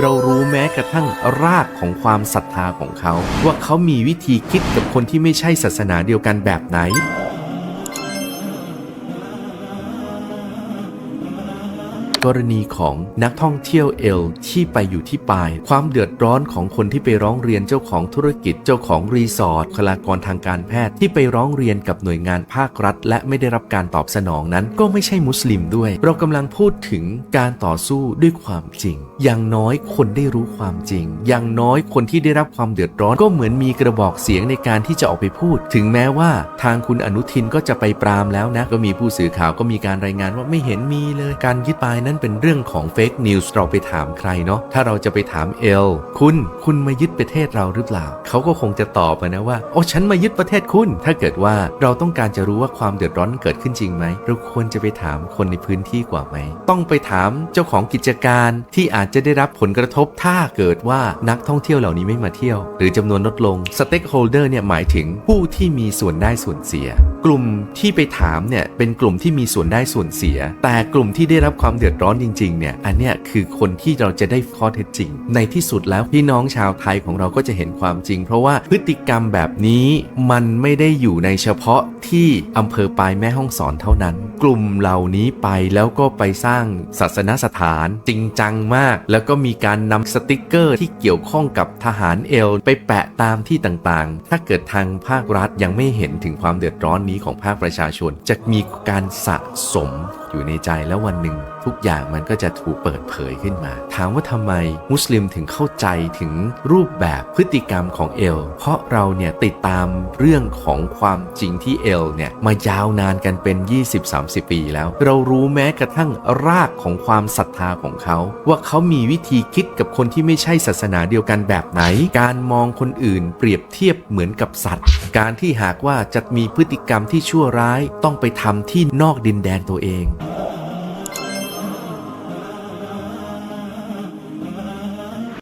เรารู้แม้กระทั่งรากของความศรัทธาของเขา ว่าเขามีวิธีคิดกับคนที่ไม่ใช่ศาสนาเดียวกันแบบไหน กรณีของนักท่องเที่ยวเอลที่ไปอยู่ที่ปาย ความเดือดร้อนของคนที่ไปร้องเรียนเจ้าของธุรกิจเจ้าของรีสอร์ทบุคลากรทางการแพทย์ที่ไปร้องเรียนกับหน่วยงานภาครัฐ และไม่ได้รับการตอบสนองนั้น ก็ไม่ใช่มุสลิมด้วย เรากำลังพูดถึงการต่อสู้ด้วยความจริง อย่างน้อยคนได้รู้ความจริง อย่างน้อยคนที่ได้รับความเดือดร้อนก็เหมือนมีกระบอกเสียงในการที่จะออกไปพูด ถึงแม้ว่าทางคุณอนุทินก็จะไปปรามแล้วนะ ก็มีผู้สื่อข่าวก็มีการรายงานว่าไม่เห็นมีเลย การยึดปายนั้นเป็นเรื่องของเฟกนิวส์เราไปถามใครเนาะถ้าเราจะไปถามเอลคุณคุณมายึดประเทศเราหรือเปล่า เขาก็คงจะตอบนะว่าโอ้ฉันมายึดประเทศคุณ ถ้าเกิดว่าเราต้องการจะรู้ว่าความเดือดร้อนเกิดขึ้นจริงไหมเราควรจะไปถามคนในพื้นที่กว่าไหมต้องไปถามเจ้าของกิจการที่อาจจะได้รับผลกระทบถ้าเกิดว่านักท่องเที่ยวเหล่านี้ไม่มาเที่ยว หรือจำนวนลดลง stakeholder เนี่ยหมายถึงผู้ที่มีส่วนได้ส่วนเสีย กลุ่มที่ไปถามเนี่ยเป็นกลุ่มที่มีส่วนได้ส่วนเสีย แต่กลุ่มที่ได้รับความเดือดรร้อนจริงๆเนี่ยอันเนี้ยคือคนที่เราจะได้ข้อเท็จจริง ในที่สุดแล้วพี่น้องชาวไทยของเราก็จะเห็นความจริง เพราะว่าพฤติกรรมแบบนี้มันไม่ได้อยู่ในเฉพาะที่อำเภอปลายแม่ห้องสอนเท่านั้น กลุ่มเหล่านี้ไปแล้วก็ไปสร้างศาสนสถานจริงจังมาก แล้วก็มีการนำสติกเกอร์ที่เกี่ยวข้องกับทหารเอลไปแปะตามที่ต่างๆ ถ้าเกิดทางภาครัฐยังไม่เห็นถึงความเดือดร้อนนี้ของภาคประชาชน จะมีการสะสมอยู่ในใจแล้ววันหนึ่ง ทุกอย่างมันก็จะถูกเปิดเผยขึ้นมา ถามว่าทำไมมุสลิมถึงเข้าใจถึงรูปแบบพฤติกรรมของเอล เพราะเราเนี่ยติดตามเรื่องของความจริงที่เอลเนี่ยมายาวนานกันเป็น 20-30 ปีแล้ว เรารู้แม้กระทั่งรากของความศรัทธาของเขา ว่าเขามีวิธีคิดกับคนที่ไม่ใช่ศาสนาเดียวกันแบบไหน การมองคนอื่นเปรียบเทียบเหมือนกับสัตว์ การที่หากว่าจะมีพฤติกรรมที่ชั่วร้ายต้องไปทำที่นอกดินแดนตัวเอง